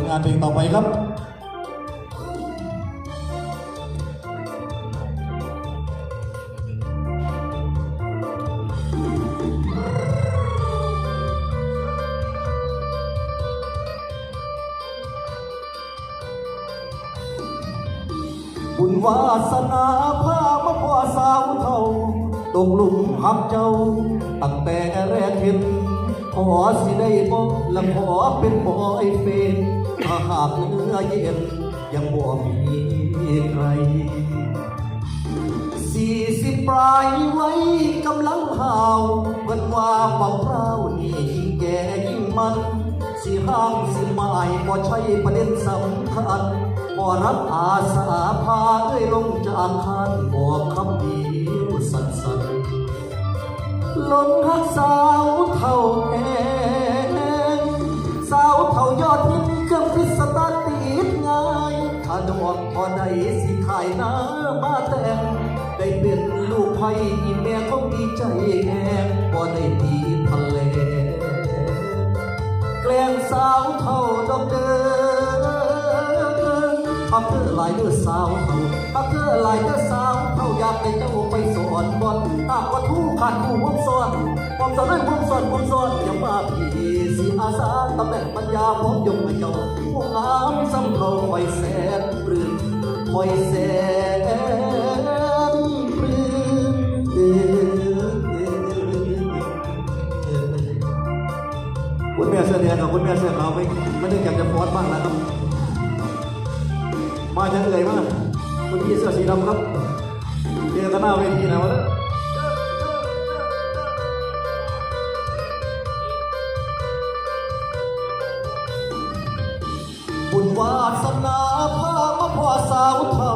ลงานเพลงต่อไปครับบุญวาสนาพามาพ่อสาวเท่าตกหลุมหักเจ้า ตั้งแต่แรกเห็น อสิได้บอกและขอเป็นบอยเฟนถ้าหากเนื้อเย็นยังบ่มีใครสี่สิบปลายไว้กำลังห่าวเพิ่นว่าเบาเล่านี่ยิ่งแก่ยิ่งมัน สิห้างสิหมายบ่ใช่ประเด็นสำคัญบ่รับอาสาพาเอ้ยลงจากคันบอกคำเดียวสั้น ๆลงหักสาวเท่าแองสาวเท่ายอดหินเครื่องพิสตาติดง่ายถ้าดอกพอได้สิขายหน้ามาแต่งได้เป็นลูกไผ่อีแม่คงดีใจแหงบ่ได้ตีทะเลแกล้งสาวเท่าดอกเดิน พักเธอหลายเด้อสาวเท่าพักเธอหลายเด้อสาวเท่าอยากให้เจ้าไปสอนบอนหากว่าทู่ขาดผู้วงสอนความสอนให้วงสอนวงสอนอย่ามาพี่สิอาสาตำแหน่งปัญญาผมยกให้เจ้าผู้งามสำเภาคอยแสนปลื้มคอยแสนปลื้มคุณแม่เสื้อแดงกับคุณแม่เสื้อขาวไม่ไม่ได้อยากจะฟอสบ้างนะครับ มาจะเอ่ยมากคุณพี่เสื้อสีดำครับเจอกันหน้าเวทีนะวันนี้บุญวาสนาพามาพ่อสาวเท่า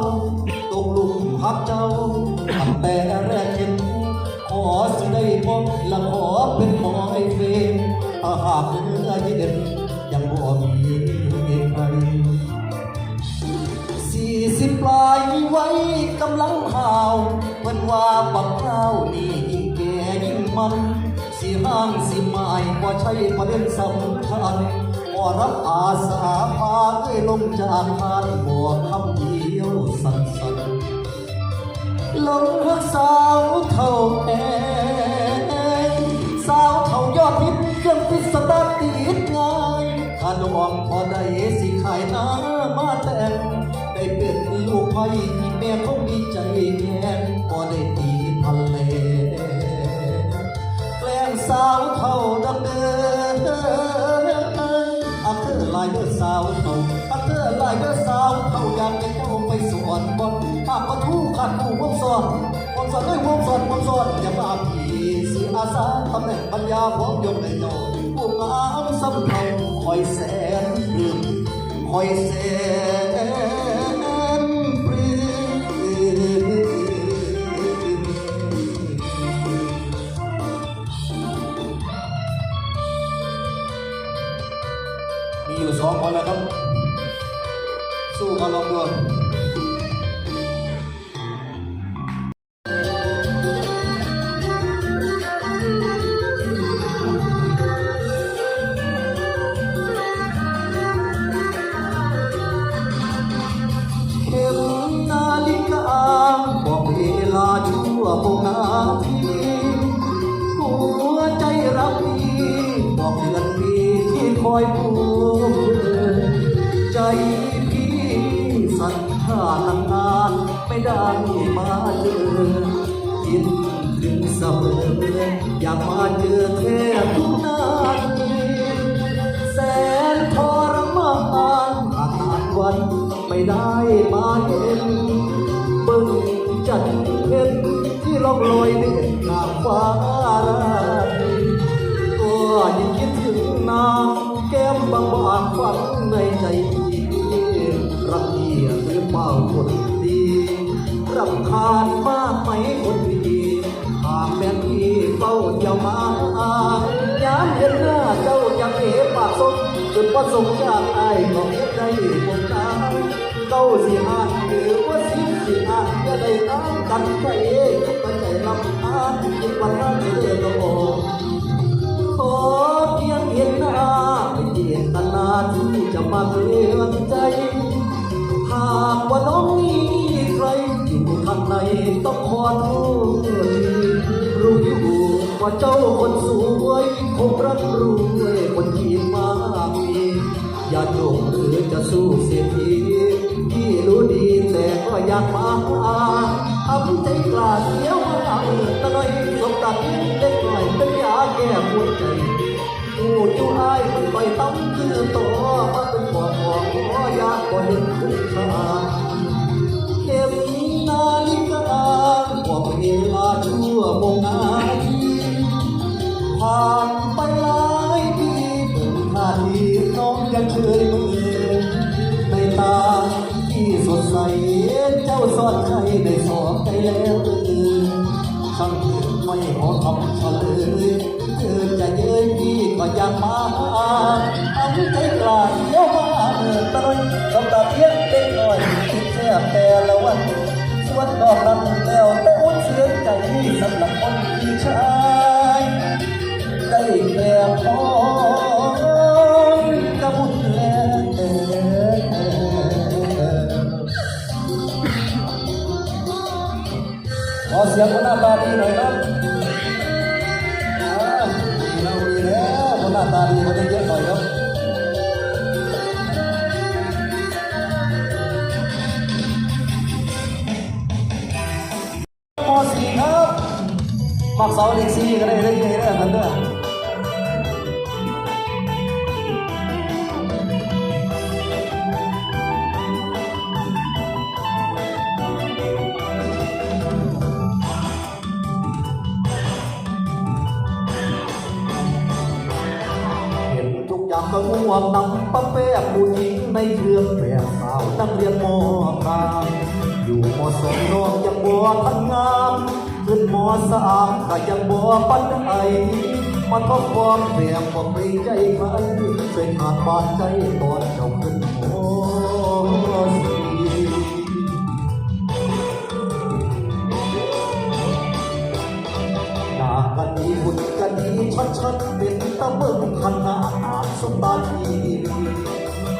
ตกหลุมพักเจ้าตั้งแต่แรกเห็นขอสิได้พบและขอเป็นหมอไอเฟรมถ้าหากเนื้อเย็นยังบ่มี ปลายไว้กำลังห่าวเพิ่นว่าบักเท้านี่ยิ่งแก่ยิ่งมันสิห้างสิหมายบ่ใช่ประเด็นสำคัญบ่รับอาสาพาเอ้ยลงจากพานบอกคำเดียวสั้นๆลงหักสาวเท่า ลูกไผ่ที่แม่คงดีใจแทนพอได้ตีทะเลแกล้งสาวเท่าดำเนินอักเธอลายเด้อสาวเท่าอักเธอลายเด้อสาวเท่าอยากให้เจ้าไปสอนบนหากว่าทู่ขัดผู้วงสอนวงสอนด้วยวงสอนวงสอนอย่ามาพี่สิอาสาตำแหน่งปัญญาของยกให้เจ้าผู้งามสำเนาคอยแสนปลื้มคอยแสน นาทีหัวใจรักพี่บอกเดือนปีที่คอยผูกใจพี่สั่นท่านนานไม่ได้มาเจอคิดถึงเสมออยากมาเจอแค่ทุกนาทีแสนทรมานหากานวันไม่ได้มาเห็นเบิ่งจันเพ็ญ ล่องลอยเด่นกาฟ้าตัวยิ่งคิดถึงนางแก้มบางบางฝันในใจพี่รักพี่หรือเปล่าคนดีรำคาญมากไหมคนดีหากแม่พี่เฝ้าเจ้ามายามเห็นหน้าเจ้ายังเอ๋ปากสมจนประสงค์จากไอ้ายก็เฮ็ดได้บงการเก้าสิอ่านหรือว่า สิอานก็ได้ตามกันใจคิดว่าใจลำอานคิดว่าท่านเดือดร้อนขอเพียงเห็นหน้าไม่เจียตนาที่จะมาเตือนใจ หากว่าน้องนี้ใครอยู่ทางในต้องขอโทษรู้อยู่ว่าเจ้าคนสวยคงรักรวยคนที่มากมีอย่าโยงหรือจะสู้ อยสมตัดเล็กหน่อยเป็นยาแก้ปวดใจกูอยู่ไอ้ไปต้องคือตัวมาเป็นขอของขอยากก็เห็นคุณค่า จากมาเอาใจกล้าเดี๋ยวมาเออตะลอยสำหรับเพียงเด็กหน่อยคิดแค่แต่ละวันส่วนดอกรักแล้วแต่อุ่นเสียใจที่สำหรับคนที่ชายได้แค่พอกระบุญแล้วขอเสียงคนหน้าตาดีหน่อยครับ ตาดีเขาจะเยอะหน่อยครับมสี่ครับมักเสาเล็กซี่ก็ได้เรื่อยๆเรื่อยๆกันเดิม กอย่างก็ง่วงนำป้าแป้ผู้หญิงในเครื่องแบบสาวนักเรียนมอกลางอยู่มสองน้องยังบ่ทันงามขึ้นมสามก็ยังบ่ปันไอมาทบความแบบบ่ไปใจใครช่วยขาดบาดใจตอนเจ้าขึ้นมสี่หน้ากันดีบุญกันดีชัดชัดเป็นตะเบิ่งขนาดอา สมตาที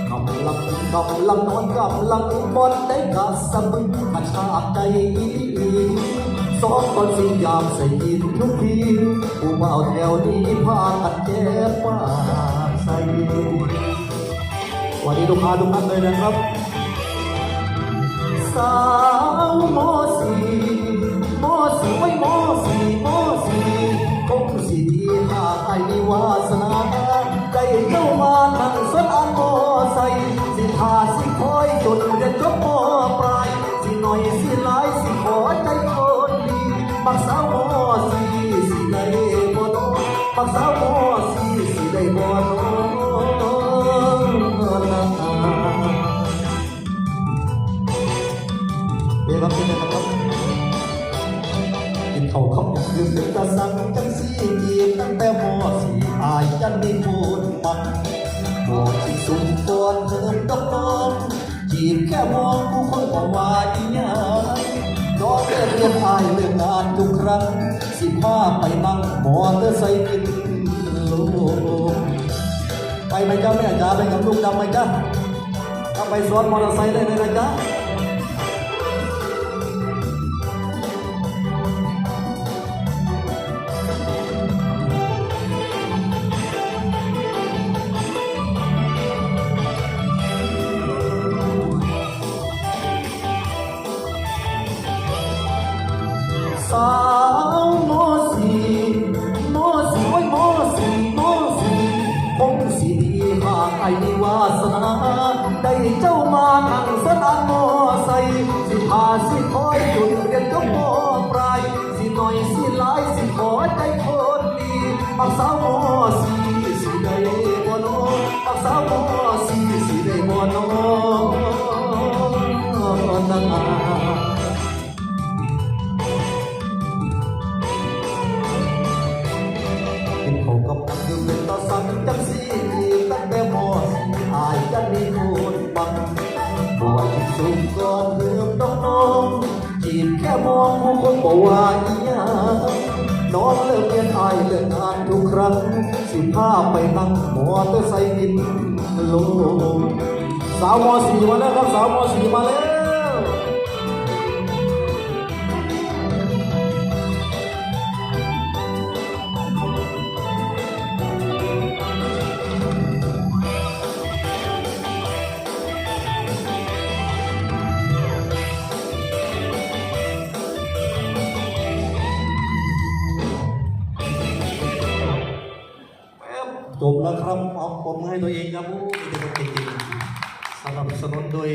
กำลังกำลังนอนกำลังบอนได้กาสะบึงกระชาใจสองตอนสิยามใส่ยินทุกทีผู้เบาแถวนี้พากันแก้ป้าใส่วันนี้ลูกค้าทุกท่านเลยนะครับ สาวโมสีโมสีไว้โมสีโมสี บอกที่สุดก่อนเริ่มต้องนอนจีบแค่มองผู้คนก็ว่าอีหยังก็เรียนเรียนอายเรื่องงานทุกครั้งสิพาไปนั่งมอเตอร์ไซค์กินไปไหมจ้าแม่จ้าไปกับลูกดำไหมจ้าถ้าไปสวนมอเตอร์ไซค์ได้เลยนะจ้าากไอ้มีวาสนาได้เจ้ามานั่งสนานโมใส่สิพาสิคอยจนเรียนจบโมปลายสิหน่อยสิหลายสิขอใจคนดีปักสาวโมสีสิได้บ่น้อปักสาวโมสีสิได้บ่น้อนาเห็นเขากับกันอยู่เป็นตาสันจัง บแค่มอกว่าอีหยังนอนเลิกเรียนอายเลิกงานทุกครั้ง สิพาไปนั่งมอเตอร์ไซค์บินลงสาวมอสีมาแล้วครับสาวมอสีมาแล้ว นะครับเอาผมให้ตัวเองครับโอ้ยจริงๆสนับสนุนโดย